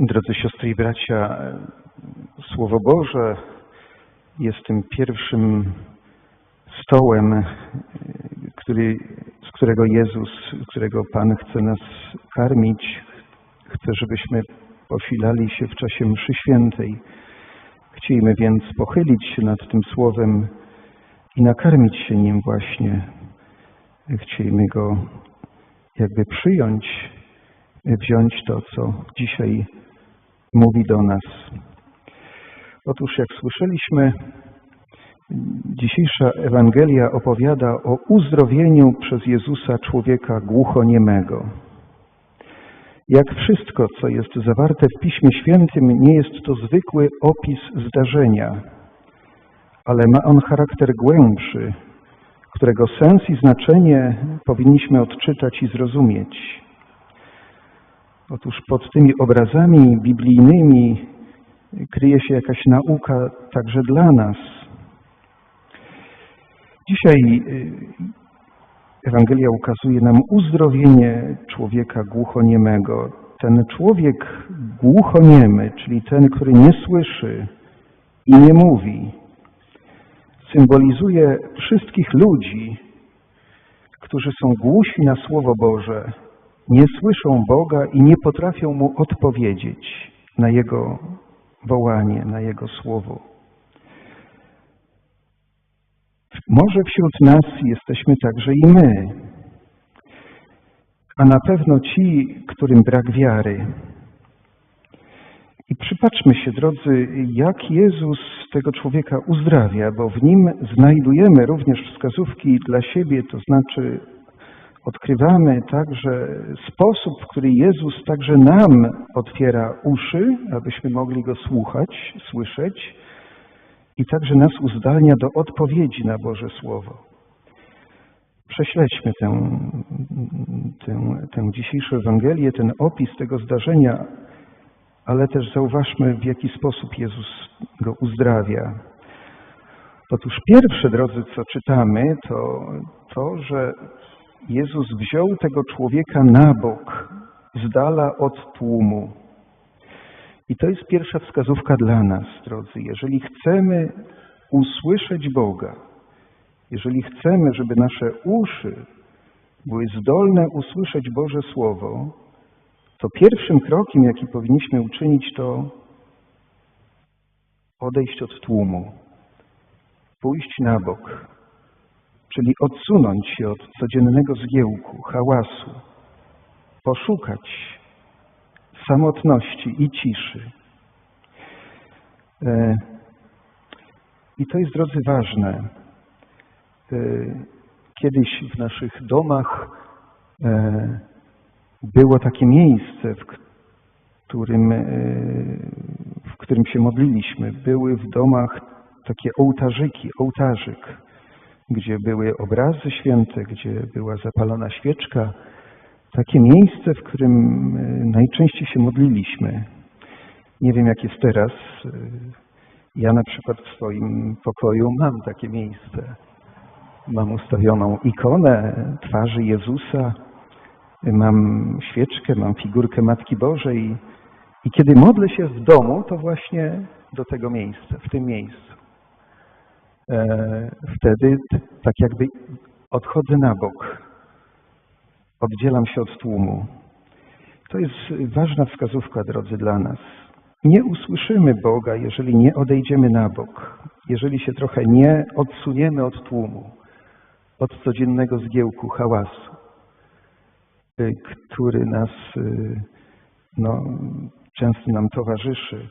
Drodzy siostry i bracia, Słowo Boże jest tym pierwszym stołem, który, z którego Jezus, którego Pan chce nas karmić. Chce, żebyśmy posilali się w czasie mszy świętej. Chcielibyśmy więc pochylić się nad tym Słowem i nakarmić się nim właśnie. Chcielibyśmy go jakby przyjąć, wziąć to, co dzisiaj mówi do nas. Otóż, jak słyszeliśmy, dzisiejsza Ewangelia opowiada o uzdrowieniu przez Jezusa człowieka głuchoniemego. Jak wszystko, co jest zawarte w Piśmie Świętym, nie jest to zwykły opis zdarzenia, ale ma on charakter głębszy, którego sens i znaczenie powinniśmy odczytać i zrozumieć. Otóż pod tymi obrazami biblijnymi kryje się jakaś nauka także dla nas. Dzisiaj y, Ewangelia ukazuje nam uzdrowienie człowieka głuchoniemego. Ten człowiek głuchoniemy, czyli ten, który nie słyszy i nie mówi, symbolizuje wszystkich ludzi, którzy są głusi na Słowo Boże, nie słyszą Boga i nie potrafią Mu odpowiedzieć na Jego wołanie, na Jego Słowo. Może wśród nas jesteśmy także i my, a na pewno ci, którym brak wiary. I przypatrzmy się, drodzy, jak Jezus tego człowieka uzdrawia, bo w nim znajdujemy również wskazówki dla siebie, to znaczy odkrywamy także sposób, w który Jezus także nam otwiera uszy, abyśmy mogli Go słuchać, słyszeć i także nas uzdalnia do odpowiedzi na Boże Słowo. Prześledźmy tę, tę, tę dzisiejszą Ewangelię, ten opis tego zdarzenia, ale też zauważmy, w jaki sposób Jezus go uzdrawia. Otóż pierwsze, drodzy, co czytamy, to to, że Jezus wziął tego człowieka na bok, z dala od tłumu. I to jest pierwsza wskazówka dla nas, drodzy. Jeżeli chcemy usłyszeć Boga, jeżeli chcemy, żeby nasze uszy były zdolne usłyszeć Boże Słowo, to pierwszym krokiem, jaki powinniśmy uczynić, to odejść od tłumu, pójść na bok, czyli odsunąć się od codziennego zgiełku, hałasu, poszukać samotności i ciszy. E, I to jest, drodzy, ważne. E, kiedyś w naszych domach e, było takie miejsce, w którym, w którym się modliliśmy. Były w domach takie ołtarzyki, ołtarzyk gdzie były obrazy święte, gdzie była zapalona świeczka. Takie miejsce, w którym e, najczęściej się modliliśmy. Nie wiem, jak jest teraz. E, ja na przykład w swoim pokoju mam takie miejsce. Mam ustawioną ikonę twarzy Jezusa, mam świeczkę, mam figurkę Matki Bożej i kiedy modlę się w domu, to właśnie do tego miejsca, w tym miejscu. E, wtedy tak jakby odchodzę na bok, oddzielam się od tłumu. To jest ważna wskazówka, drodzy, dla nas. Nie usłyszymy Boga, jeżeli nie odejdziemy na bok, jeżeli się trochę nie odsuniemy od tłumu, od codziennego zgiełku, hałasu, e, który nas e, no, często nam towarzyszy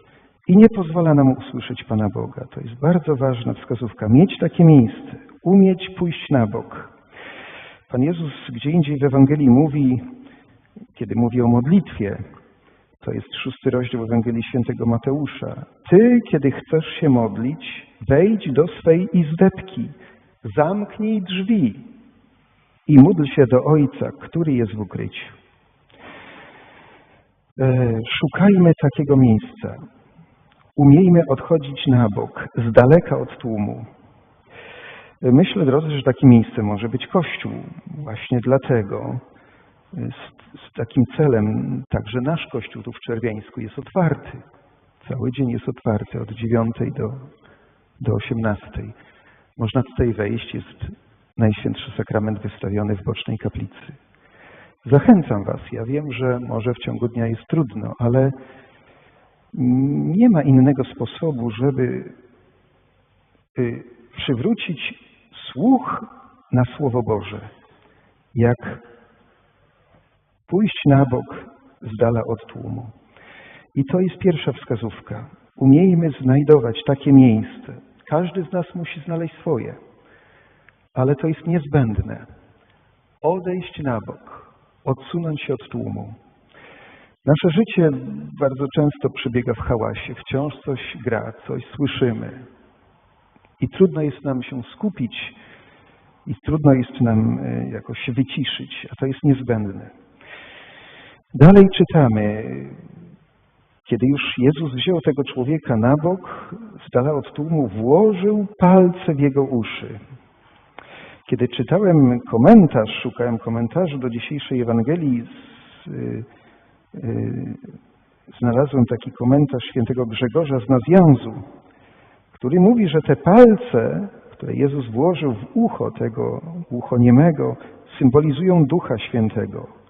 i nie pozwala nam usłyszeć Pana Boga. To jest bardzo ważna wskazówka. Mieć takie miejsce, umieć pójść na bok. Pan Jezus gdzie indziej w Ewangelii mówi, kiedy mówi o modlitwie, to jest szósty rozdział Ewangelii Świętego Mateusza. Ty, kiedy chcesz się modlić, wejdź do swej izdebki, zamknij drzwi i módl się do Ojca, który jest w ukryciu. E, szukajmy takiego miejsca. Umiejmy odchodzić na bok, z daleka od tłumu. Myślę, drodzy, że takie miejsce może być Kościół. Właśnie dlatego, z, z takim celem. Także nasz kościół tu w Czerwiańsku jest otwarty. Cały dzień jest otwarty od 9 do, do 18. Można tutaj wejść, jest Najświętszy Sakrament wystawiony w bocznej kaplicy. Zachęcam Was. Ja wiem, że może w ciągu dnia jest trudno, ale nie ma innego sposobu, żeby y, przywrócić słuch na Słowo Boże, jak pójść na bok z dala od tłumu. I to jest pierwsza wskazówka. Umiejmy znajdować takie miejsce. Każdy z nas musi znaleźć swoje, ale to jest niezbędne. Odejść na bok, odsunąć się od tłumu. Nasze życie bardzo często przebiega w hałasie. Wciąż coś gra, coś słyszymy. I trudno jest nam się skupić i trudno jest nam e, jakoś się wyciszyć, a to jest niezbędne. Dalej czytamy, kiedy już Jezus wziął tego człowieka na bok, z dala od tłumu, włożył palce w jego uszy. Kiedy czytałem komentarz, szukałem komentarza do dzisiejszej Ewangelii, z, y, znalazłem taki komentarz świętego Grzegorza z Nazjanzu, który mówi, że te palce, które Jezus włożył w ucho tego ucho niemego, symbolizują Ducha Świętego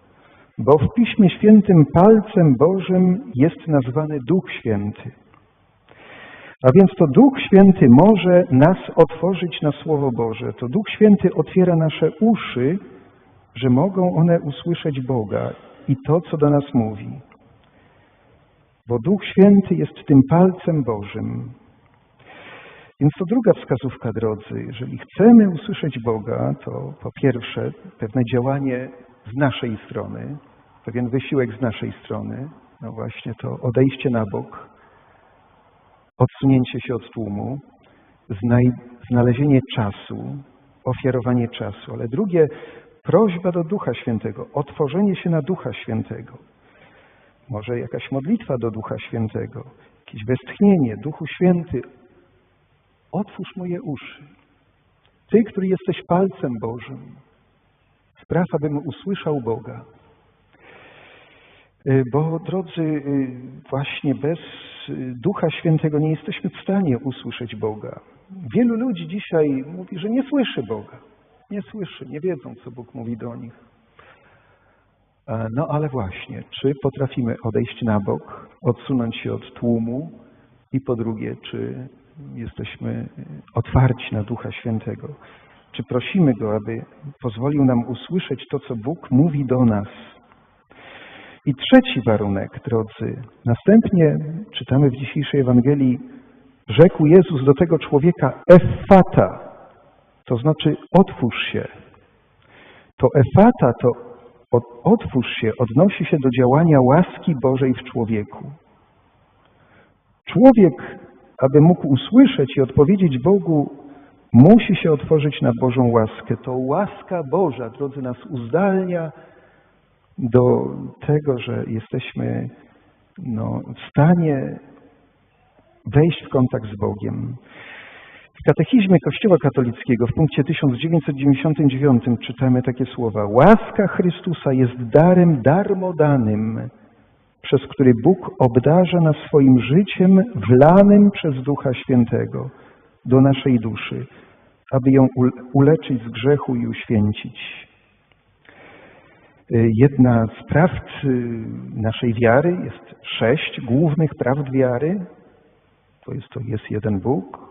bo w Piśmie Świętym palcem Bożym jest nazwany Duch Święty. A więc to Duch Święty może nas otworzyć na Słowo Boże. To Duch Święty otwiera nasze uszy, że mogą one usłyszeć Boga i to, co do nas mówi. Bo Duch Święty jest tym palcem Bożym. Więc to druga wskazówka, drodzy. Jeżeli chcemy usłyszeć Boga, to po pierwsze pewne działanie z naszej strony, pewien wysiłek z naszej strony, no właśnie to odejście na bok, odsunięcie się od tłumu, znalezienie czasu, ofiarowanie czasu, ale drugie, prośba do Ducha Świętego, otworzenie się na Ducha Świętego. Może jakaś modlitwa do Ducha Świętego, jakieś westchnienie, Duchu Święty, otwórz moje uszy. Ty, który jesteś palcem Bożym, spraw, abym usłyszał Boga. Y, bo drodzy, y, właśnie bez y, Ducha Świętego nie jesteśmy w stanie usłyszeć Boga. Wielu ludzi dzisiaj mówi, że nie słyszy Boga. Nie słyszy, nie wiedzą, co Bóg mówi do nich. No ale właśnie, czy potrafimy odejść na bok, odsunąć się od tłumu i po drugie, czy jesteśmy otwarci na Ducha Świętego? Czy prosimy Go, aby pozwolił nam usłyszeć to, co Bóg mówi do nas i trzeci warunek, drodzy. Następnie czytamy w dzisiejszej Ewangelii, rzekł Jezus do tego człowieka efata, to znaczy otwórz się. To efata, to otwórz się, odnosi się do działania łaski Bożej w człowieku. Człowiek, aby mógł usłyszeć i odpowiedzieć Bogu, musi się otworzyć na Bożą łaskę. To łaska Boża, drodzy, nas uzdalnia do tego, że jesteśmy no, w stanie wejść w kontakt z Bogiem. W katechizmie Kościoła katolickiego w punkcie 1999 czytamy takie słowa. Łaska Chrystusa jest darem darmodanym, przez który Bóg obdarza nas swoim życiem wlanym przez Ducha Świętego do naszej duszy, aby ją uleczyć z grzechu i uświęcić. Jedna z prawd naszej wiary jest sześć głównych prawd wiary. To jest, to jest jeden Bóg.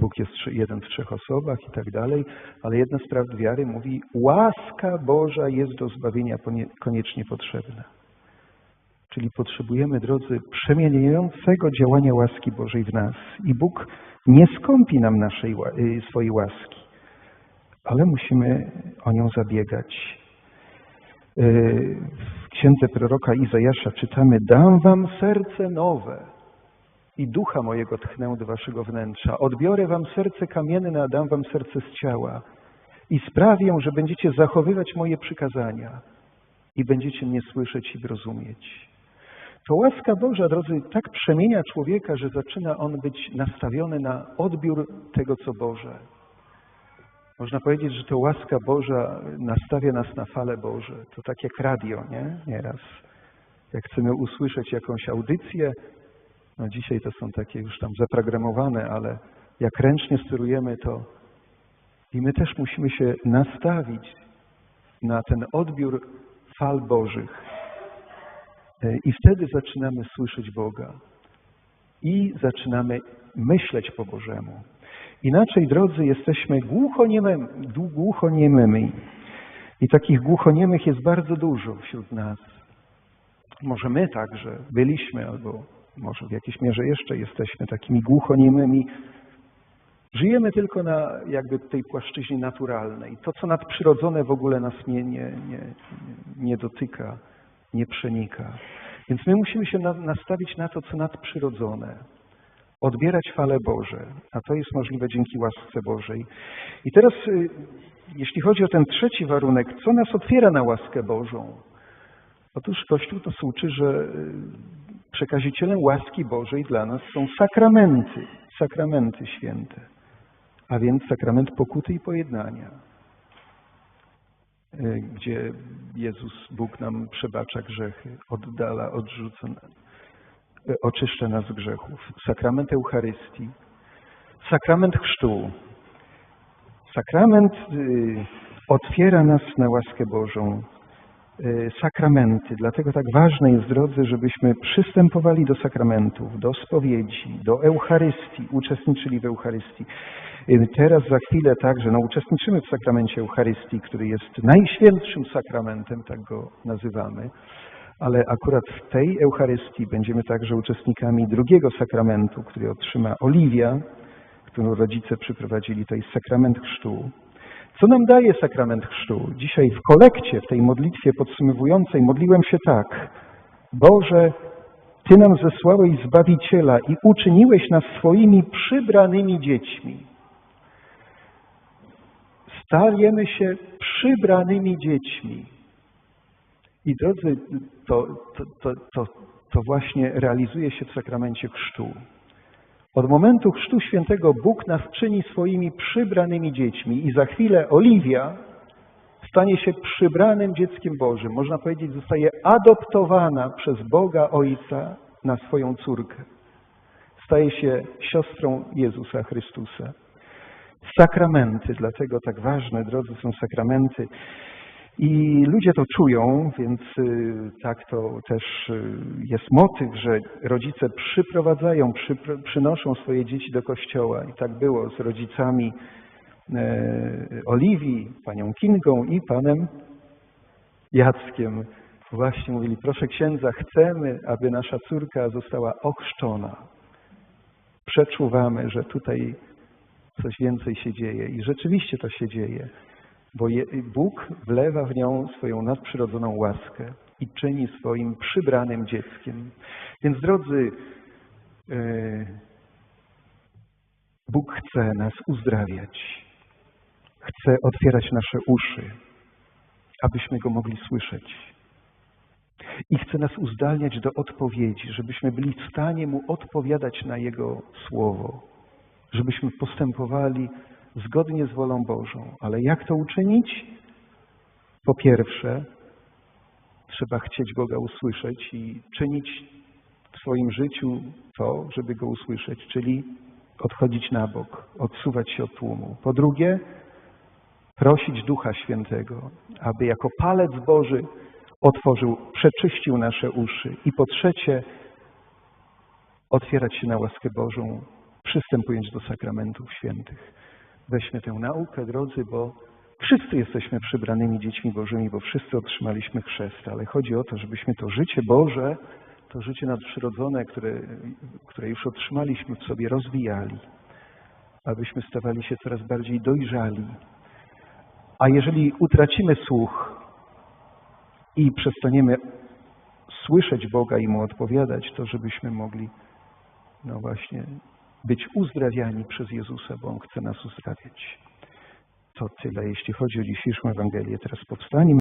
Bóg jest jeden w trzech osobach i tak dalej, ale jedna z prawd wiary mówi, łaska Boża jest do zbawienia koniecznie potrzebna. Czyli potrzebujemy, drodzy, przemieniającego działania łaski Bożej w nas. I Bóg nie skąpi nam naszej, y, swojej łaski, ale musimy o nią zabiegać. Y, w księdze proroka Izajasza czytamy: Dam wam serce nowe i ducha mojego tchnę do waszego wnętrza. Odbiorę wam serce kamienne, a dam wam serce z ciała. I sprawię, że będziecie zachowywać moje przykazania i będziecie mnie słyszeć i rozumieć. To łaska Boża, drodzy, tak przemienia człowieka, że zaczyna on być nastawiony na odbiór tego, co Boże. Można powiedzieć, że to łaska Boża nastawia nas na fale Boże. To tak jak radio, nie? Nieraz. Jak chcemy usłyszeć jakąś audycję, no dzisiaj to są takie już tam zaprogramowane, ale jak ręcznie sterujemy to i my też musimy się nastawić na ten odbiór fal Bożych. E, I wtedy zaczynamy słyszeć Boga. I zaczynamy myśleć po Bożemu. Inaczej, drodzy, jesteśmy głuchoniemymi. głuchoniemymi. I takich głuchoniemych jest bardzo dużo wśród nas. Może my także byliśmy, albo może w jakiejś mierze jeszcze jesteśmy takimi głuchoniemymi. Żyjemy tylko na jakby tej płaszczyźnie naturalnej. To, co nadprzyrodzone w ogóle nas nie, nie, nie, nie dotyka, nie przenika. Więc my musimy się nastawić na to, co nadprzyrodzone odbierać fale Boże, a to jest możliwe dzięki łasce Bożej. I teraz, y, jeśli chodzi o ten trzeci warunek, co nas otwiera na łaskę Bożą? Otóż Kościół to uczy, że y, przekazicielem łaski Bożej dla nas są sakramenty, sakramenty święte, a więc sakrament pokuty i pojednania, y, gdzie Jezus, Bóg nam przebacza grzechy, oddala, odrzuca oczyszcza nas z grzechów. Sakrament Eucharystii, sakrament chrztu. Sakrament y, otwiera nas na łaskę Bożą. Y, sakramenty. Dlatego tak ważne jest, drodzy, żebyśmy przystępowali do sakramentów, do spowiedzi, do Eucharystii, uczestniczyli w Eucharystii. Y, teraz za chwilę także no, uczestniczymy w sakramencie Eucharystii, który jest najświętszym sakramentem, tak go nazywamy ale akurat w tej Eucharystii będziemy także uczestnikami drugiego sakramentu, który otrzyma Oliwia, którą rodzice przyprowadzili, to jest sakrament chrztu. Co nam daje sakrament chrztu? Dzisiaj w kolekcie, w tej modlitwie podsumowującej modliłem się tak. Boże, Ty nam zesłałeś Zbawiciela i uczyniłeś nas swoimi przybranymi dziećmi. Stajemy się przybranymi dziećmi. I drodzy, to, to, to, to, właśnie realizuje się w sakramencie chrztu. Od momentu chrztu świętego Bóg nas czyni swoimi przybranymi dziećmi i za chwilę Oliwia stanie się przybranym dzieckiem Bożym. Można powiedzieć, zostaje adoptowana przez Boga Ojca na swoją córkę. Staje się siostrą Jezusa Chrystusa. Sakramenty, dlatego tak ważne, drodzy, są sakramenty. I ludzie to czują, więc y, tak to też y, jest motyw, że rodzice przyprowadzają, przynoszą swoje dzieci do kościoła. I tak było z rodzicami e, Oliwii, panią Kingą i panem Jackiem. Właśnie mówili, proszę księdza, chcemy, aby nasza córka została ochrzczona. Przeczuwamy, że tutaj coś więcej się dzieje i rzeczywiście to się dzieje bo Bóg wlewa w nią swoją nadprzyrodzoną łaskę i czyni swoim przybranym dzieckiem. Więc drodzy, e, Bóg chce nas uzdrawiać. Chce otwierać nasze uszy, abyśmy Go mogli słyszeć. I chce nas uzdalniać do odpowiedzi, żebyśmy byli w stanie Mu odpowiadać na Jego Słowo, żebyśmy postępowali zgodnie z wolą Bożą. Ale jak to uczynić? Po pierwsze, trzeba chcieć Boga usłyszeć i czynić w swoim życiu to, żeby Go usłyszeć, czyli odchodzić na bok, odsuwać się od tłumu. Po drugie, prosić Ducha Świętego, aby jako palec Boży otworzył, przeczyścił nasze uszy. I po trzecie, otwierać się na łaskę Bożą, przystępując do sakramentów świętych. Weźmy tę naukę, drodzy, bo wszyscy jesteśmy przybranymi dziećmi Bożymi, bo wszyscy otrzymaliśmy chrzest, ale chodzi o to, żebyśmy to życie Boże, to życie nadprzyrodzone, które, które już otrzymaliśmy w sobie, rozwijali, abyśmy stawali się coraz bardziej dojrzali. A jeżeli utracimy słuch i przestaniemy słyszeć Boga i Mu odpowiadać, to żebyśmy mogli, no właśnie, być uzdrawiani przez Jezusa, bo On chce nas uzdrawiać. To tyle, jeśli chodzi o dzisiejszą Ewangelię. Teraz powstanie.